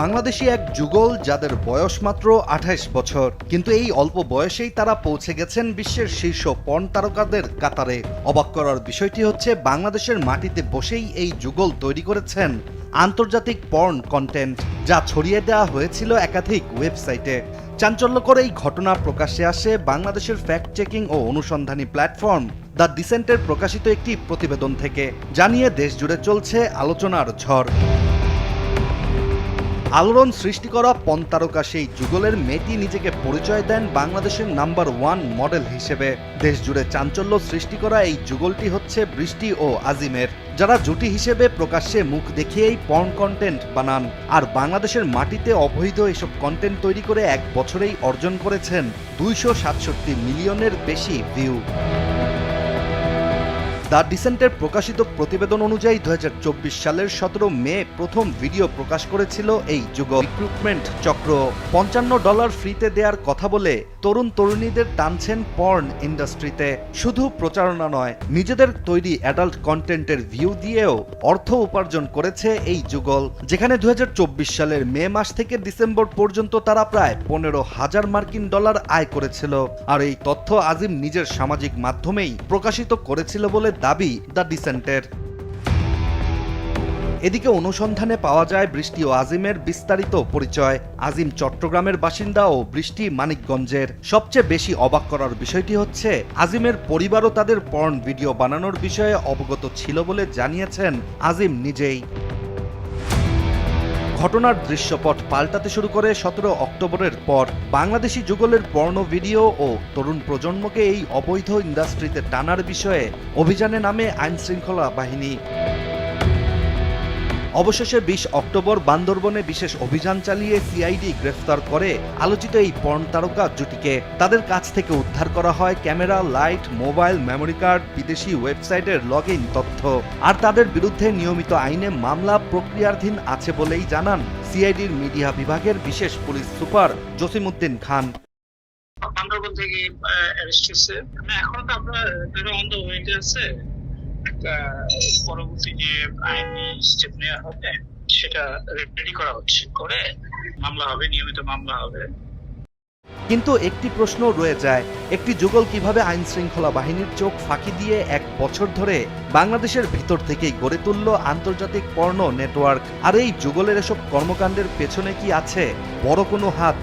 বাংলাদেশি এক যুগল যাদের বয়স মাত্র আঠাইশ বছর। কিন্তু এই অল্প বয়সেই তারা পৌঁছে গেছেন বিশ্বের শীর্ষ পর্ন তারকাদের কাতারে। অবাক করার বিষয়টি হচ্ছে, বাংলাদেশের মাটিতে বসেই এই যুগল তৈরি করেছেন আন্তর্জাতিক পর্ন কন্টেন্ট যা ছড়িয়ে দেওয়া হয়েছিল একাধিক ওয়েবসাইটে চাঞ্চল্যকর এই ঘটনা প্রকাশ্যে আসে বাংলাদেশের ফ্যাক্ট চেকিং ও অনুসন্ধানী প্ল্যাটফর্ম দ্য ডিসেন্টের প্রকাশিত একটি প্রতিবেদন থেকে জানিয়ে দেশ জুড়ে চলছে আলোচনার ঝড়। আলোড়ন সৃষ্টি করা পন্তারকা সেই যুগলের মেয়েটি নিজেকে পরিচয় দেন বাংলাদেশের নাম্বার ওয়ান মডেল হিসেবে। দেশ জুড়ে চাঞ্চল্য সৃষ্টি করা এই যুগলটি হচ্ছে বৃষ্টি ও আজিমের। যারা জুটি হিসেবে প্রকাশ্যে মুখ দেখিয়েই পর্ন কন্টেন্ট বানান, আর বাংলাদেশের মাটিতে অবৈধ এসব কন্টেন্ট তৈরি করে এক বছরেই অর্জন করেছেন দুইশো সাতষট্টি মিলিয়নের বেশি ভিউ দ্য ডিসেন্টের প্রকাশিত প্রতিবেদন অনুযায়ী দু হাজার চব্বিশ সালের সতেরো মে প্রথম ভিডিও প্রকাশ করেছিল এই যুগ। রিক্রুটমেন্ট চক্র। পঞ্চান্ন ডলার ফ্রিতে দেওয়ার কথা বলে তরুণ তরুণীদের টানছেন পর্ন ইন্ডাস্ট্রিতে। শুধু প্রচারণা নয়, নিজেদের তৈরি অ্যাডাল্ট কন্টেন্টের ভিউ দিয়েও অর্থ উপার্জন করেছে এই যুগল যেখানে দু হাজার চব্বিশ সালের মে মাস থেকে ডিসেম্বর পর্যন্ত তারা প্রায় পনেরো হাজার মার্কিন ডলার আয় করেছিল। আর এই তথ্য আজিম নিজের সামাজিক মাধ্যমেই প্রকাশিত করেছিল বলে দাবি দ্য ডিসেন্টের। এদিকে অনুসন্ধানে পাওয়া যায় বৃষ্টি ও আজিমের বিস্তারিত পরিচয়। আজিম চট্টগ্রামের বাসিন্দা ও বৃষ্টি মানিকগঞ্জের। সবচেয়ে বেশি অবাক করার বিষয়টি হচ্ছে, আজিমের পরিবারও তাদের পর্ন ভিডিও বানানোর বিষয়ে অবগত ছিল বলে জানিয়েছেন আজিম নিজেই। ঘটনার দৃশ্যপট পাল্টাতে শুরু করে সতেরো অক্টোবরের পর বাংলাদেশি যুগলের পর্ণ ভিডিও ও তরুণ প্রজন্মকে এই অবৈধ ইন্ডাস্ট্রিতে টানার বিষয়ে অভিযানে নামে আইনশৃঙ্খলা বাহিনী। অবশেষে বিশ অক্টোবর বান্দরবনে বিশেষ অভিযান চালিয়ে সিআইডি গ্রেফতার করে আলোচিত এই পর্ন তারকা জুটিকে। তাদের কাছ থেকে উদ্ধার করা হয় camera, light, mobile, memory card, বিদেশি ওয়েবসাইটের লগ তথ্য। আর তাদের বিরুদ্ধে নিয়মিত আইনে মামলা প্রক্রিয়াধীন আছে বলেই জানান সিআইডির মিডিয়া বিভাগের বিশেষ পুলিশ সুপার জসিমউদ্দিন খান। থেকে অ্যারেস্ট মানে এখনও তো আপনার তারা অন দ্য ওয়েতে আছে পরবর্তী যে আইনি স্টেপ নেওয়া হবে, সেটা রেডি করা হচ্ছে। করে মামলা হবে, নিয়মিত মামলা হবে। কিন্তু একটি প্রশ্ন রয়ে যায়, একটি যুগল কীভাবে আইন শৃঙ্খলা বাহিনীর চোখ ফাঁকি দিয়ে এক বছর ধরে বাংলাদেশের ভিতর থেকেই গড়ে তুলল আন্তর্জাতিক পর্ণ নেটওয়ার্ক? আর এই যুগলের এসব কর্মকাণ্ডের পেছনে কি আছে? বড় কোনো হাত?